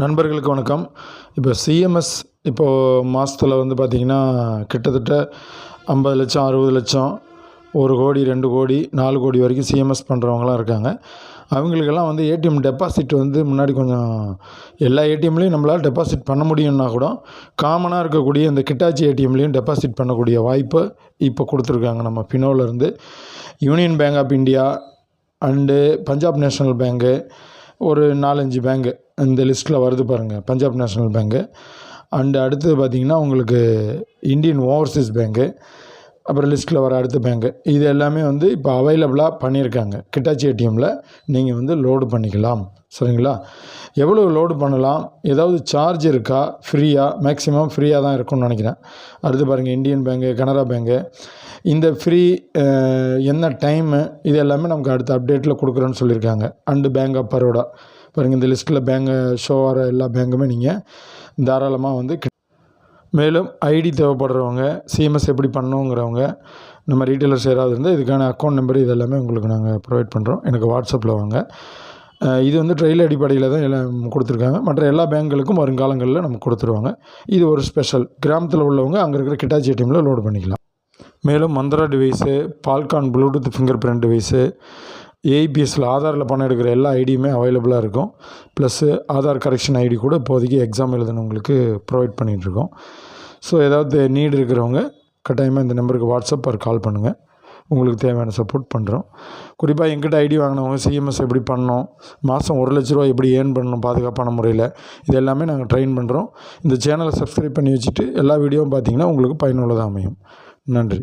நண்பர்களுக்கு வணக்கம். இப்போ சிஎம்எஸ் இப்போது மாதத்துல வந்து பார்த்திங்கன்னா கிட்டத்தட்ட ஐம்பது லட்சம் அறுபது லட்சம் ஒரு கோடி ரெண்டு கோடி நாலு கோடி வரைக்கும் சிஎம்எஸ் பண்ணுறவங்களாம் இருக்காங்க. அவங்களுக்கெல்லாம் வந்து ஏடிஎம் டெபாசிட் வந்து முன்னாடி கொஞ்சம் எல்லா ஏடிஎம்லேயும் நம்மளால் டெபாசிட் பண்ண முடியும்னா கூட காமனாக இருக்கக்கூடிய இந்த கிட்டாச்சி ஏடிஎம்லேயும் டெபாசிட் பண்ணக்கூடிய வாய்ப்பு இப்போ கொடுத்துருக்காங்க நம்ம ஃபினோவிலேருந்து union bank of India and Punjab national பேங்க்கு ஒரு நாலஞ்சு பேங்கு இந்த லிஸ்ட்டில் வருது பாருங்கள் பஞ்சாப் நேஷ்னல் பேங்க்கு அண்டு அடுத்தது பார்த்திங்கன்னா உங்களுக்கு இந்தியன் ஓவர்சீஸ் பேங்க்கு அப்புறம் லிஸ்ட்டில் வர அடுத்த பேங்க்கு இது எல்லாமே வந்து இப்போ அவைலபிளாக பண்ணியிருக்காங்க கிட்டாச்சி ஏடிஎம்மில் நீங்கள் வந்து லோடு பண்ணிக்கலாம். சரிங்களா? எவ்வளோ லோடு பண்ணலாம்? ஏதாவது சார்ஜ் இருக்கா? ஃப்ரீயாக மேக்ஸிமம் ஃப்ரீயாக தான் இருக்கும்னு நினைக்கிறேன். அடுத்து பாருங்கள் இந்தியன் பேங்க்கு கனரா பேங்க்கு இந்த ஃப்ரீ என்ன டைமு இது எல்லாமே நமக்கு அடுத்த அப்டேட்டில் கொடுக்குறோன்னு சொல்லியிருக்காங்க. அண்டு பேங்க் ஆஃப் பரோடா பாருங்கள் இந்த லிஸ்ட்டில் பேங்கு ஷோ ஆகிற எல்லா பேங்குமே நீங்கள் தாராளமாக வந்து மேலும் ஐடி தேவைப்படுறவங்க சிஎம்எஸ் எப்படி பண்ணணுங்கிறவங்க நம்ம ரீட்டைலர்ஸ் யாராவது இருந்தால் இதுக்கான அக்கௌண்ட் நம்பர் இது எல்லாமே உங்களுக்கு நாங்கள் ப்ரொவைட் பண்ணுறோம் எனக்கு வாட்ஸ்அப்பில் வாங்க. இது வந்து ட்ரெயில் அடிப்படையில் தான் எல்லாம் கொடுத்துருக்காங்க. மற்ற எல்லா பேங்க்களுக்கும் வருங்காலங்களில் நமக்கு கொடுத்துருவாங்க. இது ஒரு ஸ்பெஷல் கிராமத்தில் உள்ளவங்க அங்கே இருக்கிற கிட்டாச்சி ஏடிஎம்மில் லோடு பண்ணிக்கலாம். மேலும் Mantra device Falcon bluetooth fingerprint device ஏஐபிஎஸ்சில் ஆதாரில் பணம் எடுக்கிற எல்லா ஐடியுமே அவைலபிளாக இருக்கும். ப்ளஸ்ஸு ஆதார் கரெக்ஷன் ஐடி கூட இப்போதைக்கு எக்ஸாம் எழுதுனவங்களுக்கு ப்ரொவைட் பண்ணிகிட்ருக்கோம் ஸோ ஏதாவது நீடு இருக்கிறவங்க கட்டாயமாக இந்த நம்பருக்கு வாட்ஸ்அப் ஒரு கால் பண்ணுங்கள் உங்களுக்கு தேவையான சப்போர்ட் பண்ணுறோம் குறிப்பாக எங்கிட்ட ஐடி வாங்கினவங்க சிஎம்எஸ் எப்படி பண்ணணும் மாதம் ஒரு லட்ச ரூபா எப்படி ஏர்ன் பண்ணணும் பாதுகாப்பான முறையில் இது எல்லாமே நாங்கள் ட்ரெயின் பண்ணுறோம் இந்த சேனலை சப்ஸ்கிரைப் பண்ணி வச்சுட்டு எல்லா வீடியோவும் பார்த்தீங்கன்னா உங்களுக்கு பயனுள்ளதாக அமையும். நன்றி.